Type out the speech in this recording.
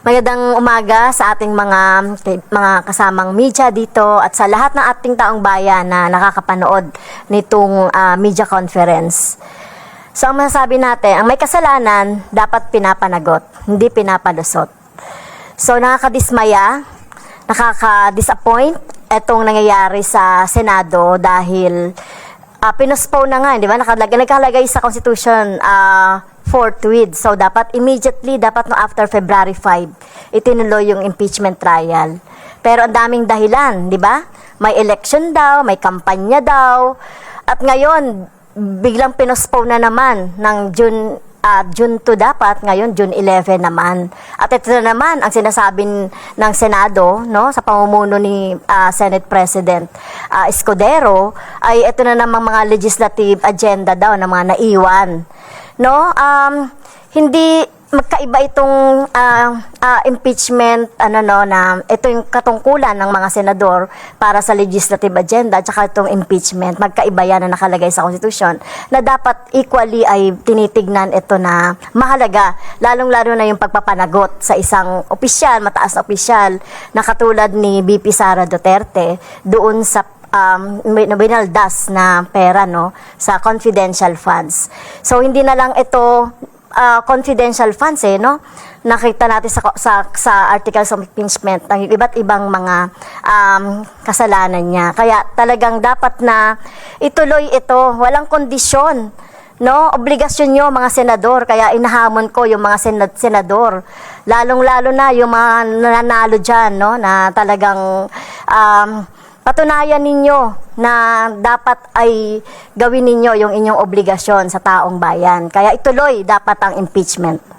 Magandang umaga sa ating mga mga kasamang media dito at sa lahat ng ating taong bayan na nakakapanood nitong ah, media conference. So ang masasabi natin, ang may kasalanan dapat pinapanagot, hindi pinapalusot. So nakakadismaya, nakaka-disappoint itong nangyayari sa Senado dahil uh, pinospone na nga, di ba? Nakalagay, nakalagay sa Constitution ah, forthwith. So dapat immediately, dapat no after February 5, itinuloy yung impeachment trial. Pero ang daming dahilan, di ba? May election daw, may kampanya daw. At ngayon, biglang pinospone na naman ng June ah, June 2 dapat, ngayon June 11 naman. At ito na naman ang sinasabi ng Senado, no, sa pamumuno ni ah, Senate President ah, Escudero, ay ito na namang mga legislative agenda daw na mga naiwan. No? Um, hindi magkaiba itong ah, ah, impeachment ano no na ito yung katungkulan ng mga senador para sa legislative agenda at saka itong impeachment magkaiba yan na nakalagay sa constitution na dapat equally ay tinitignan ito na mahalaga lalong-lalo na yung pagpapanagot sa isang opisyal mataas na opisyal na katulad ni BP Sara Duterte doon sa um, bin- binaldas na pera no sa confidential funds. So hindi na lang ito ah, confidential funds eh no. Nakita natin sa sa sa articles of impeachment ng iba't ibang mga um, kasalanan niya. Kaya talagang dapat na ituloy ito, walang kondisyon no obligasyon nyo mga senador kaya inahamon ko yung mga senad senador lalong lalo na yung mga nananalo diyan no na talagang um, patunayan ninyo na dapat ay gawin ninyo yung inyong obligasyon sa taong bayan. Kaya ituloy dapat ang impeachment.